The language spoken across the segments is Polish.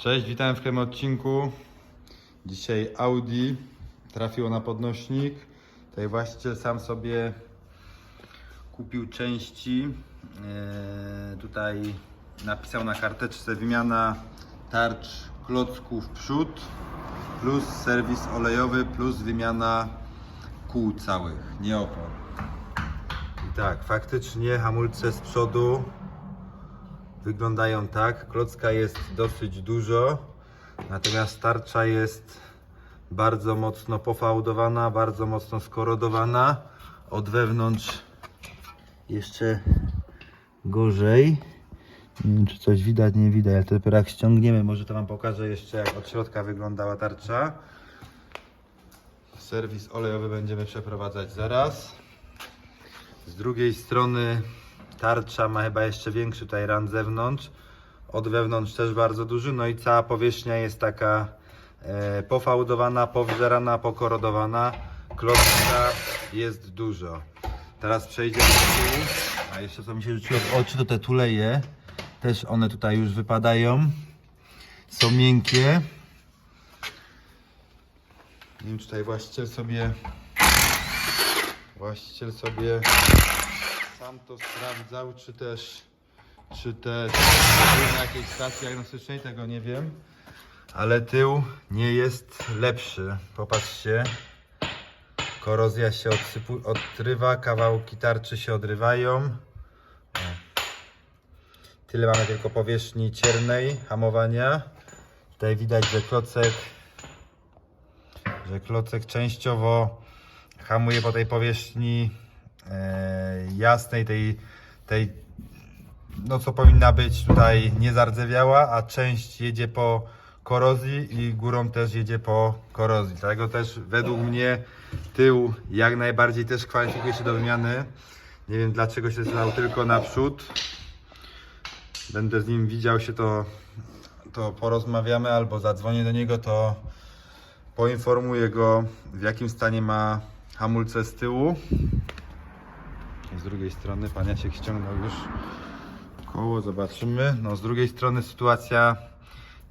Cześć, witam w kolejnym odcinku. Dzisiaj Audi trafiło na podnośnik. Tutaj właściciel sam sobie kupił części. Eee, tutaj napisał na karteczce wymiana tarcz klocków przód plus serwis olejowy plus wymiana kół całych, nie opon. I tak, faktycznie hamulce z przodu wyglądają tak. Klocka jest dosyć dużo, natomiast tarcza jest bardzo mocno pofałdowana, bardzo mocno skorodowana. Od wewnątrz jeszcze gorzej. Nie wiem, czy coś widać, nie widać, ale to dopiero jak ściągniemy, może to Wam pokażę jeszcze, jak od środka wyglądała tarcza. Serwis olejowy będziemy przeprowadzać zaraz. Z drugiej strony tarcza ma chyba jeszcze większy tutaj ran zewnątrz. Od wewnątrz też bardzo duży. No i cała powierzchnia jest taka e, pofałdowana, powżerana, pokorodowana. Klocka jest dużo. Teraz przejdziemy do tyłu. A jeszcze co mi się rzuciło w oczy, to te tuleje. Też one tutaj już wypadają. Są miękkie. Nie wiem, tutaj właściciel sobie właściciel sobie sam to sprawdzał, czy też czy też na jakiejś stacji diagnostycznej, tego nie wiem. Ale tył nie jest lepszy. Popatrzcie. Korozja się odsypu, odrywa, kawałki tarczy się odrywają. Tyle mamy tylko powierzchni ciernej hamowania. Tutaj widać, że klocek że klocek częściowo hamuje po tej powierzchni jasnej, tej, tej no co powinna być tutaj niezardzewiała, a część jedzie po korozji i górą też jedzie po korozji. Dlatego też według mnie tył jak najbardziej też kwalifikuje się do wymiany. Nie wiem dlaczego się zdał tylko naprzód. Będę z nim widział się to, to porozmawiamy albo zadzwonię do niego, to poinformuję go w jakim stanie ma hamulce z tyłu. Z drugiej strony pan Jasiek ściągnął już koło, zobaczymy. No z drugiej strony sytuacja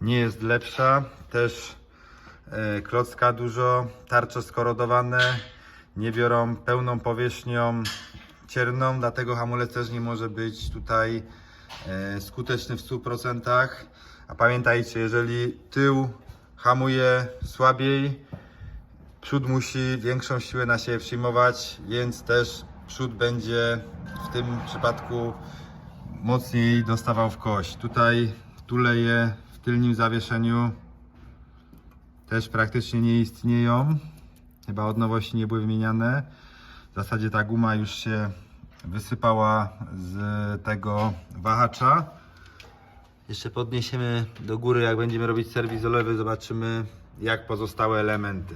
nie jest lepsza. Też e, klocka dużo, tarcze skorodowane, nie biorą pełną powierzchnią cierną, dlatego hamulec też nie może być tutaj e, skuteczny w 100%. A pamiętajcie, jeżeli tył hamuje słabiej, przód musi większą siłę na siebie przyjmować, więc też przód będzie w tym przypadku mocniej dostawał w kość. Tutaj tuleje w tylnym zawieszeniu też praktycznie nie istnieją. Chyba od nowości nie były wymieniane. W zasadzie ta guma już się wysypała z tego wahacza. Jeszcze podniesiemy do góry, jak będziemy robić serwis olewy, zobaczymy jak pozostałe elementy.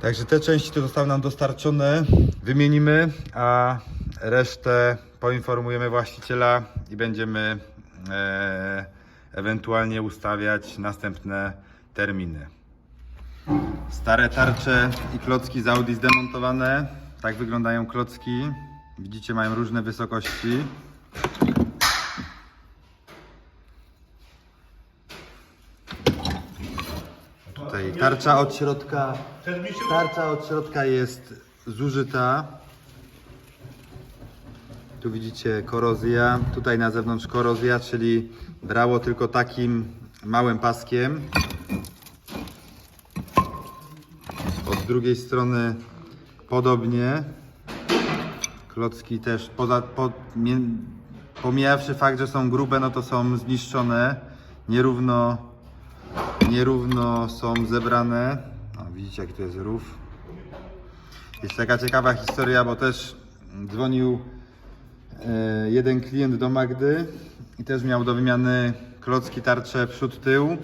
Także te części, które zostały nam dostarczone, wymienimy, a resztę poinformujemy właściciela i będziemy e, ewentualnie ustawiać następne terminy. Stare tarcze i klocki z Audi zdemontowane. Tak wyglądają klocki. Widzicie, mają różne wysokości. Tutaj tarcza od środka. Tarcza od środka jest zużyta. Tu widzicie korozja, tutaj na zewnątrz korozja, czyli brało tylko takim małym paskiem. Od drugiej strony podobnie. Klocki też, poza, po, pomijawszy fakt, że są grube, no to są zniszczone. Nierówno, nierówno są zebrane. Widzicie jaki to jest rów. Jest taka ciekawa historia, bo też dzwonił e, jeden klient do Magdy i też miał do wymiany klocki, tarcze, przód, tył.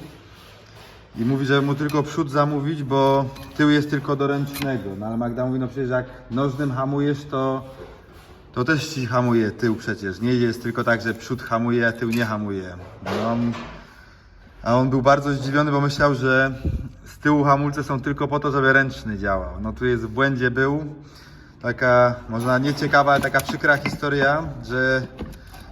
I mówi, że mu tylko przód zamówić, bo tył jest tylko do ręcznego. No ale Magda mówi, no przecież jak nożnym hamujesz, to, to też ci hamuje tył przecież. Nie jest tylko tak, że przód hamuje, a tył nie hamuje. No, a on był bardzo zdziwiony, bo myślał, że z tyłu hamulce są tylko po to, żeby ręczny działał. No tu jest w błędzie był. Taka, można nieciekawa, ale taka przykra historia, że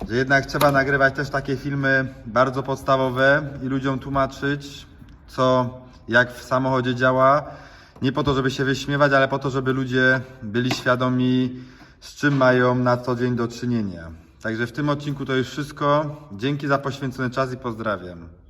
że jednak trzeba nagrywać też takie filmy bardzo podstawowe i ludziom tłumaczyć, co jak w samochodzie działa. Nie po to, żeby się wyśmiewać, ale po to, żeby ludzie byli świadomi, z czym mają na co dzień do czynienia. Także w tym odcinku to już wszystko. Dzięki za poświęcony czas i pozdrawiam.